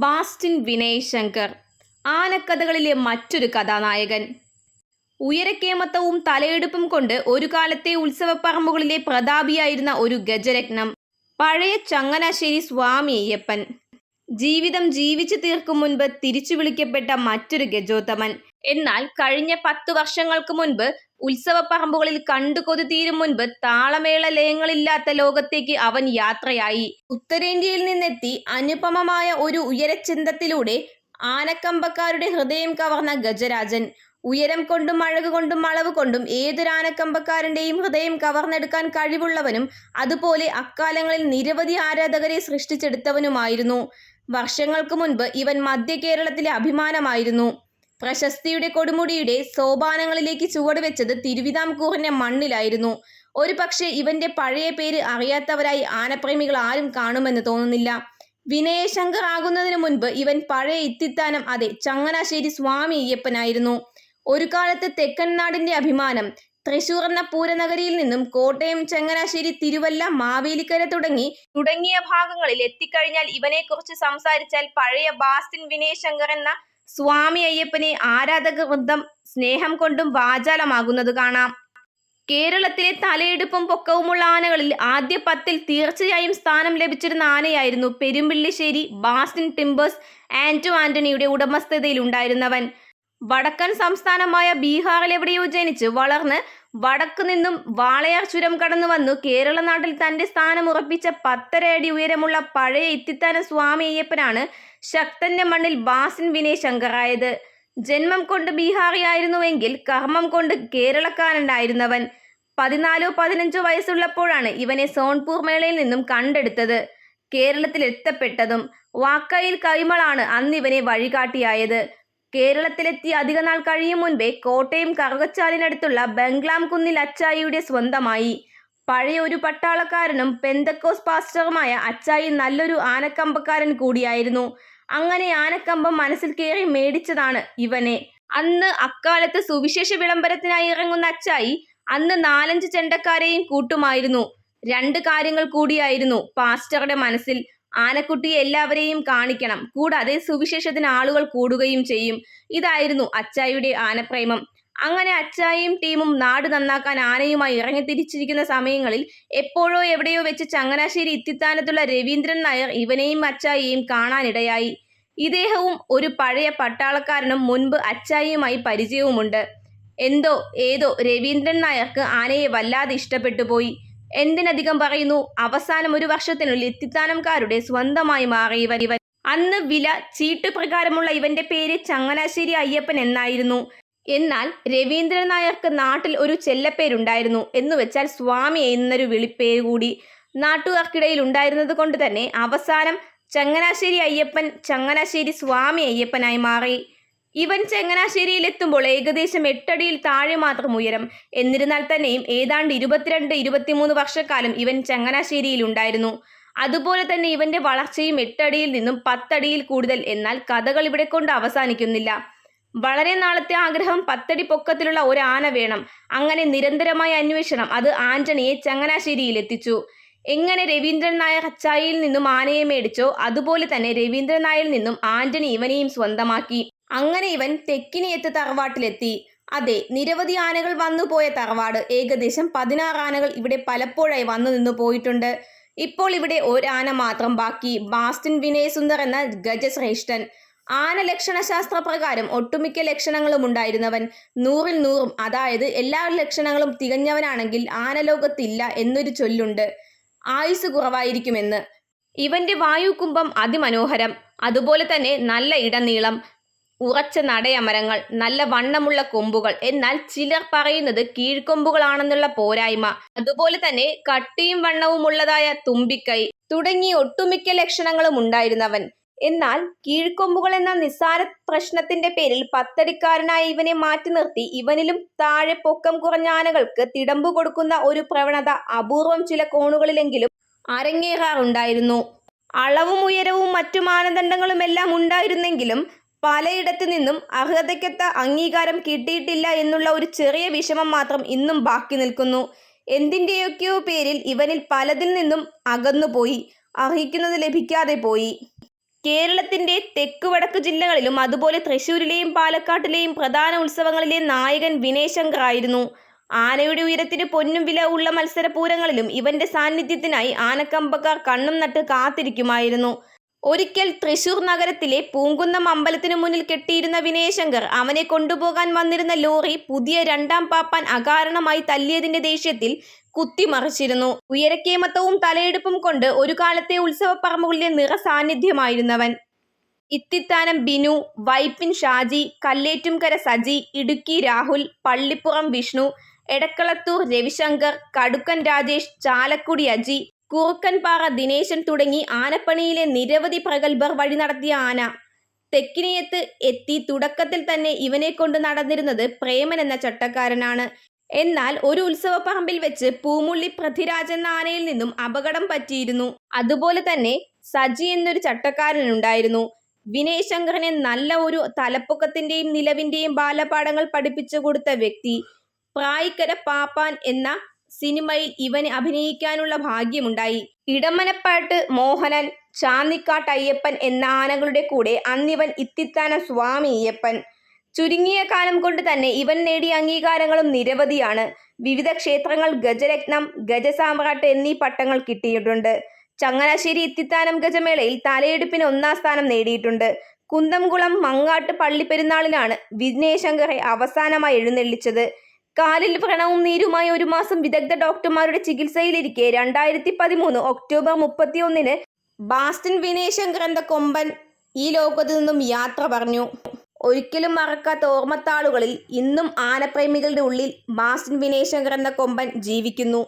ബാസ്റ്റിൻ വിനയ് ശങ്കർ ആനക്കഥകളിലെ മറ്റൊരു കഥാനായകൻ. ഉയരക്കേമത്തവും തലയെടുപ്പും കൊണ്ട് ഒരു കാലത്തെ ഉത്സവപ്പറമ്പുകളിലെ പ്രതാപിയായിരുന്ന ഒരു ഗജരത്നം പഴയ ചങ്ങനാശ്ശേരി സ്വാമി അയ്യപ്പൻ. ജീവിതം ജീവിച്ചു തീർക്കും മുൻപ് തിരിച്ചു വിളിക്കപ്പെട്ട മറ്റൊരു ഗജോത്തമൻ. എന്നാൽ കഴിഞ്ഞ പത്തു വർഷങ്ങൾക്ക് മുൻപ് ഉത്സവപ്പറമ്പുകളിൽ കണ്ടു കൊതി തീരും മുൻപ് താളമേള ലയങ്ങളില്ലാത്ത ലോകത്തേക്ക് അവൻ യാത്രയായി. ഉത്തരേന്ത്യയിൽ നിന്നെത്തി അനുപമമായ ഒരു ഉയരചിന്തത്തിലൂടെ ആനക്കമ്പക്കാരുടെ ഹൃദയം കവർന്ന ഗജരാജൻ. ഉയരം കൊണ്ടും അഴക് കൊണ്ടും അളവ് കൊണ്ടും ഏതൊരു ആനക്കമ്പക്കാരന്റെയും ഹൃദയം കവർന്നെടുക്കാൻ കഴിവുള്ളവനും അതുപോലെ അക്കാലങ്ങളിൽ നിരവധി ആരാധകരെ സൃഷ്ടിച്ചെടുത്തവനുമായിരുന്നു. വർഷങ്ങൾക്ക് മുൻപ് ഇവൻ മധ്യകേരളത്തിലെ അഭിമാനമായിരുന്നു. പ്രശസ്തിയുടെ കൊടുമുടിയുടെ സോപാനങ്ങളിലേക്ക് ചുവടുവെച്ചത് തിരുവിതാംകൂറിന്റെ മണ്ണിലായിരുന്നു. ഒരു പക്ഷേ ഇവന്റെ പഴയ പേര് അറിയാത്തവരായി ആനപ്രേമികൾ ആരും കാണുമെന്ന് തോന്നുന്നില്ല. വിനയശങ്കർ ആകുന്നതിന് മുൻപ് ഇവൻ പഴയ ഇത്തിത്താനം അതെ ചങ്ങനാശ്ശേരി സ്വാമി അയ്യപ്പനായിരുന്നു. ഒരു കാലത്ത് തെക്കൻ നാടിന്റെ അഭിമാനം തൃശൂർ എന്ന പൂരനഗരിയിൽ നിന്നും കോട്ടയം ചങ്ങനാശ്ശേരി തിരുവല്ല മാവേലിക്കര തുടങ്ങി തുടങ്ങിയ ഭാഗങ്ങളിൽ എത്തിക്കഴിഞ്ഞാൽ ഇവനെക്കുറിച്ച് സംസാരിച്ചാൽ പഴയ ബാസ്റ്റിൻ വിനയ് ശങ്കർ എന്ന സ്വാമി അയ്യപ്പനെ ആരാധക വൃദ്ധം സ്നേഹം കൊണ്ടും വാചാലമാകുന്നത് കാണാം. കേരളത്തിലെ തലയെടുപ്പും പൊക്കവുമുള്ള ആനകളിൽ ആദ്യ പത്തിൽ തീർച്ചയായും സ്ഥാനം ലഭിച്ചിരുന്ന ആനയായിരുന്നു പെരുമ്പിള്ളിശ്ശേരി ബാസ്റ്റിൻ ടിംബേഴ്സ് ആന്റോ ആന്റണിയുടെ ഉടമസ്ഥതയിലുണ്ടായിരുന്നവൻ. വടക്കൻ സംസ്ഥാനമായ ബീഹാറിൽ എവിടെയോ ജനിച്ച് വളർന്ന് വടക്ക് നിന്നും വാളയാർ ചുരം കടന്നു വന്നു. കേരള നാട്ടിൽ തന്റെ സ്ഥാനം ഉറപ്പിച്ച പത്തര അടി ഉയരമുള്ള പഴയ ഇത്തിത്താന സ്വാമി അയ്യപ്പനാണ് ശക്തന്റെ മണ്ണിൽ ബാസിൻ വിനയ് ശങ്കറായത് ജന്മം കൊണ്ട് ബീഹാറിയായിരുന്നുവെങ്കിൽ കർമ്മം കൊണ്ട് കേരളക്കാരനായിരുന്നവൻ. പതിനാലോ പതിനഞ്ചോ വയസ്സുള്ളപ്പോഴാണ് ഇവനെ സോൺപൂർ മേളയിൽ നിന്നും കണ്ടെടുത്തത്. കേരളത്തിൽ എത്തപ്പെട്ടതും വാക്കയിൽ കൈമളാണ് അന്ന് ഇവനെ വഴികാട്ടിയായത്. കേരളത്തിലെത്തി അധികനാൾ കഴിയും മുൻപേ കോട്ടയം കറുകച്ചാലിനടുത്തുള്ള ബംഗ്ലാം കുന്നിൽ അച്ചായിയുടെ സ്വന്തമായി. പഴയ ഒരു പട്ടാളക്കാരനും പെന്തക്കോസ് പാസ്റ്ററുമായ അച്ചായി നല്ലൊരു ആനക്കമ്പക്കാരൻ കൂടിയായിരുന്നു. അങ്ങനെ ആനക്കമ്പം മനസ്സിൽ കയറി മേടിച്ചതാണ് ഇവനെ. അന്ന് അക്കാലത്ത് സുവിശേഷ വിളംബരത്തിനായി ഇറങ്ങുന്ന അച്ചായി അന്ന് നാലഞ്ച് ചെണ്ടക്കാരെയും കൂട്ടുമായിരുന്നു. രണ്ട് കാര്യങ്ങൾ കൂടിയായിരുന്നു പാസ്റ്ററുടെ മനസ്സിൽ. ആനക്കുട്ടിയെ എല്ലാവരെയും കാണിക്കണം. കൂടാതെ സുവിശേഷത്തിന് ആളുകൾ കൂടുകയും ചെയ്യും. ഇതായിരുന്നു അച്ചായിയുടെ ആനപ്രേമം. അങ്ങനെ അച്ചായിയും ടീമും നാട് നന്നാക്കാൻ ആനയുമായി ഇറങ്ങിത്തിരിച്ചിരിക്കുന്ന സമയങ്ങളിൽ എപ്പോഴോ എവിടെയോ വെച്ച് ചങ്ങനാശ്ശേരി ഇത്തിത്താനത്തുള്ള രവീന്ദ്രൻ നായർ ഇവനെയും അച്ചായിയെയും കാണാനിടയായി. ഇദ്ദേഹവും ഒരു പഴയ പട്ടാളക്കാരനും മുൻപ് അച്ചായിയുമായി പരിചയവുമുണ്ട്. എന്തോ ഏതോ രവീന്ദ്രൻ നായർക്ക് ആനയെ വല്ലാതെ ഇഷ്ടപ്പെട്ടു പോയി എന്തിനധികം പറയുന്നു? അവസാനം ഒരു വർഷത്തിനുള്ളിൽ എത്തിത്താനംകാരുടെ സ്വന്തമായി മാറിയവൻ ഇവൻ അന്ന് വില ചീട്ട് പ്രകാരമുള്ള ഇവന്റെ പേര് ചങ്ങനാശ്ശേരി അയ്യപ്പൻ എന്നായിരുന്നു. എന്നാൽ രവീന്ദ്രൻ നായർക്ക് നാട്ടിൽ ഒരു ചെല്ലപ്പേരുണ്ടായിരുന്നു. എന്ന് വെച്ചാൽ സ്വാമി എന്നൊരു വിളിപ്പേര് കൂടി നാട്ടുകാർക്കിടയിൽ ഉണ്ടായിരുന്നത് കൊണ്ട് തന്നെ അവസാനം ചങ്ങനാശ്ശേരി അയ്യപ്പൻ ചങ്ങനാശ്ശേരി സ്വാമി അയ്യപ്പനായി മാറി. ഇവൻ ചങ്ങനാശ്ശേരിയിലെത്തുമ്പോൾ ഏകദേശം എട്ടടിയിൽ താഴെ മാത്രം ഉയരം. എന്നിരുന്നാൽ തന്നെയും ഏതാണ്ട് ഇരുപത്തിരണ്ട് ഇരുപത്തിമൂന്ന് വർഷക്കാലം ഇവൻ ചങ്ങനാശ്ശേരിയിൽ ഉണ്ടായിരുന്നു. അതുപോലെ തന്നെ ഇവന്റെ വളർച്ചയും എട്ടടിയിൽ നിന്നും പത്തടിയിൽ കൂടുതൽ എന്നാൽ കഥകൾ ഇവിടെ കൊണ്ട് അവസാനിക്കുന്നില്ല. വളരെ നാളത്തെ ആഗ്രഹം പത്തടി പൊക്കത്തിലുള്ള ഒരു ആന വേണം. അങ്ങനെ നിരന്തരമായ അന്വേഷണം അത് ആന്റണിയെ ചങ്ങനാശ്ശേരിയിൽ എത്തിച്ചു. എങ്ങനെ രവീന്ദ്രൻ നായർ അച്ചായിയിൽ നിന്നും ആനയെ മേടിച്ചോ അതുപോലെ തന്നെ രവീന്ദ്രൻ നായരിൽ നിന്നും ആന്റണി ഇവനെയും സ്വന്തമാക്കി. അങ്ങനെ ഇവൻ തെക്കിനിയത്ത് തറവാട്ടിലെത്തി. അതെ നിരവധി ആനകൾ വന്നു പോയ തറവാട്. ഏകദേശം പതിനാറ് ആനകൾ ഇവിടെ പലപ്പോഴായി വന്നു നിന്ന് പോയിട്ടുണ്ട്. ഇപ്പോൾ ഇവിടെ ഒരാന മാത്രം ബാക്കി. ബാസ്റ്റിൻ വിനയ് സുന്ദർ എന്ന ഗജശ്രേഷ്ഠൻ. ആന ലക്ഷണശാസ്ത്ര പ്രകാരം ഒട്ടുമിക്ക ലക്ഷണങ്ങളും ഉണ്ടായിരുന്നവൻ. നൂറിൽ നൂറും അതായത് എല്ലാ ലക്ഷണങ്ങളും തികഞ്ഞവനാണെങ്കിൽ ആനലോകത്തില്ല എന്നൊരു ചൊല്ലുണ്ട്. ആയുസ് കുറവായിരിക്കുമെന്ന്. ഇവന്റെ വായുകുംഭം അതിമനോഹരം. അതുപോലെ തന്നെ നല്ല ഇടനീളം. ഉറച്ച നടയമരങ്ങൾ നല്ല വണ്ണമുള്ള കൊമ്പുകൾ എന്നാൽ ചിലർ പറയുന്നത് കീഴ്ക്കൊമ്പുകളാണെന്നുള്ള പോരായ്മ. അതുപോലെ തന്നെ കട്ടിയും വണ്ണവുമുള്ളതായ തുമ്പിക്കൈ തുടങ്ങി ഒട്ടുമിക്ക ലക്ഷണങ്ങളും ഉണ്ടായിരുന്നവൻ. എന്നാൽ കീഴ്ക്കൊമ്പുകൾ എന്ന നിസ്സാര പ്രശ്നത്തിന്റെ പേരിൽ പത്തടിക്കാരനായ ഇവനെ മാറ്റി നിർത്തി ഇവനിലും താഴെ പൊക്കം കുറഞ്ഞ ആനകൾക്ക് തിടമ്പു കൊടുക്കുന്ന ഒരു പ്രവണത അപൂർവം ചില കോണുകളിലെങ്കിലും അരങ്ങേറാറുണ്ടായിരുന്നു. അളവും ഉയരവും മറ്റു മാനദണ്ഡങ്ങളും എല്ലാം ഉണ്ടായിരുന്നെങ്കിലും പലയിടത്തു നിന്നും അർഹതയ്ക്കൊത്ത അംഗീകാരം കിട്ടിയിട്ടില്ല എന്നുള്ള ഒരു ചെറിയ വിഷമം മാത്രം ഇന്നും ബാക്കി നിൽക്കുന്നു. എന്തിന്റെയൊക്കെയോ പേരിൽ ഇവനിൽ പലതിൽ നിന്നും അകന്നുപോയി അർഹിക്കുന്നത് ലഭിക്കാതെ പോയി. കേരളത്തിന്റെ തെക്ക് വടക്ക് ജില്ലകളിലും അതുപോലെ തൃശ്ശൂരിലെയും പാലക്കാട്ടിലെയും പ്രധാന ഉത്സവങ്ങളിലെ നായകൻ വിനയശങ്കർ ആയിരുന്നു. ആനയുടെ ഉയരത്തിന് പൊന്നും വില ഉള്ള മത്സരപൂരങ്ങളിലും ഇവന്റെ സാന്നിധ്യത്തിനായി ആനക്കമ്പക്കാർ കണ്ണും നട്ട് കാത്തിരിക്കുമായിരുന്നു. ഒരിക്കൽ തൃശൂർ നഗരത്തിലെ പൂങ്കുന്നം അമ്പലത്തിനു മുന്നിൽ കെട്ടിയിരുന്ന വിനയശങ്കർ അവനെ കൊണ്ടുപോകാൻ വന്നിരുന്ന ലോറി പുതിയ രണ്ടാം പാപ്പാൻ അകാരണമായി തല്ലിയതിന്റെ ദേഷ്യത്തിൽ കുത്തിമറിച്ചിരുന്നു. ഉയരക്കേമത്തവും തലയെടുപ്പും കൊണ്ട് ഒരു കാലത്തെ ഉത്സവപ്പറമ്പുകളിലെ നിറ സാന്നിധ്യമായിരുന്നവൻ ഇത്തിത്താനം ബിനു വൈപ്പിൻ ഷാജി കല്ലേറ്റുംകര സജി ഇടുക്കി രാഹുൽ പള്ളിപ്പുറം വിഷ്ണു എടക്കളത്തൂർ രവിശങ്കർ കടുക്കൻ രാജേഷ് ചാലക്കുടി അജി കുറുക്കൻപാറ ദിനേശൻ തുടങ്ങി ആനപ്പണിയിലെ നിരവധി പ്രഗത്ഭർ വഴി നടത്തിയ ആന. തെക്കിനിയത്ത് എത്തി തുടക്കത്തിൽ തന്നെ ഇവനെ കൊണ്ട് നടന്നിരുന്നത് പ്രേമൻ എന്ന ചട്ടക്കാരനാണ്. എന്നാൽ ഒരു ഉത്സവപ്പറമ്പിൽ വെച്ച് പൂമുള്ളി പൃഥ്വിരാജ് എന്ന ആനയിൽ നിന്നും അപകടം പറ്റിയിരുന്നു. അതുപോലെ തന്നെ സജി എന്നൊരു ചട്ടക്കാരനുണ്ടായിരുന്നു വിനയ് ശങ്കറിനെ നല്ല ഒരു തലപ്പൊക്കത്തിന്റെയും നിലവിന്റെയും ബാലപാഠങ്ങൾ പഠിപ്പിച്ചു കൊടുത്ത വ്യക്തി പ്രായിക്കര പാപ്പാൻ എന്ന സിനിമയിൽ ഇവന് അഭിനയിക്കാനുള്ള ഭാഗ്യമുണ്ടായി. ഇടമനപ്പാട്ട് മോഹനൻ ചാന്നിക്കാട്ട് അയ്യപ്പൻ എന്ന ആനകളുടെ കൂടെ അന്നിവൻ ഇത്തിത്താന സ്വാമി അയ്യപ്പൻ. ചുരുങ്ങിയ കാലം കൊണ്ട് തന്നെ ഇവൻ നേടിയ അംഗീകാരങ്ങളും നിരവധിയാണ്. വിവിധ ക്ഷേത്രങ്ങൾ ഗജരത്നം ഗജസാമ്രാട്ട് എന്നീ പട്ടങ്ങൾ കിട്ടിയിട്ടുണ്ട്. ചങ്ങനാശ്ശേരി ഇത്തിത്താനം ഗജമേളയിൽ തലയെടുപ്പിന് ഒന്നാം സ്ഥാനം നേടിയിട്ടുണ്ട്. കുന്തംകുളം മങ്ങാട്ട് പള്ളിപ്പെരുന്നാളിലാണ് വിഘ്നേശങ്കറെ അവസാനമായി എഴുന്നള്ളിച്ചത്. കാലിൽ വ്രണവും നീരുമായി ഒരു മാസം വിദഗ്ധ ഡോക്ടർമാരുടെ ചികിത്സയിലിരിക്കെ രണ്ടായിരത്തി പതിമൂന്ന് ഒക്ടോബർ മുപ്പത്തിയൊന്നിന് ബാസ്റ്റൻ വിനയശങ്കർ എന്ന കൊമ്പൻ ഈ ലോകത്തു നിന്നും യാത്ര പറഞ്ഞു. ഒരിക്കലും മറക്കാത്ത ഓർമ്മത്താളുകളിൽ ഇന്നും ആനപ്രേമികളുടെ ഉള്ളിൽ ബാസ്റ്റൻ വിനയശങ്കർ എന്ന കൊമ്പൻ ജീവിക്കുന്നു.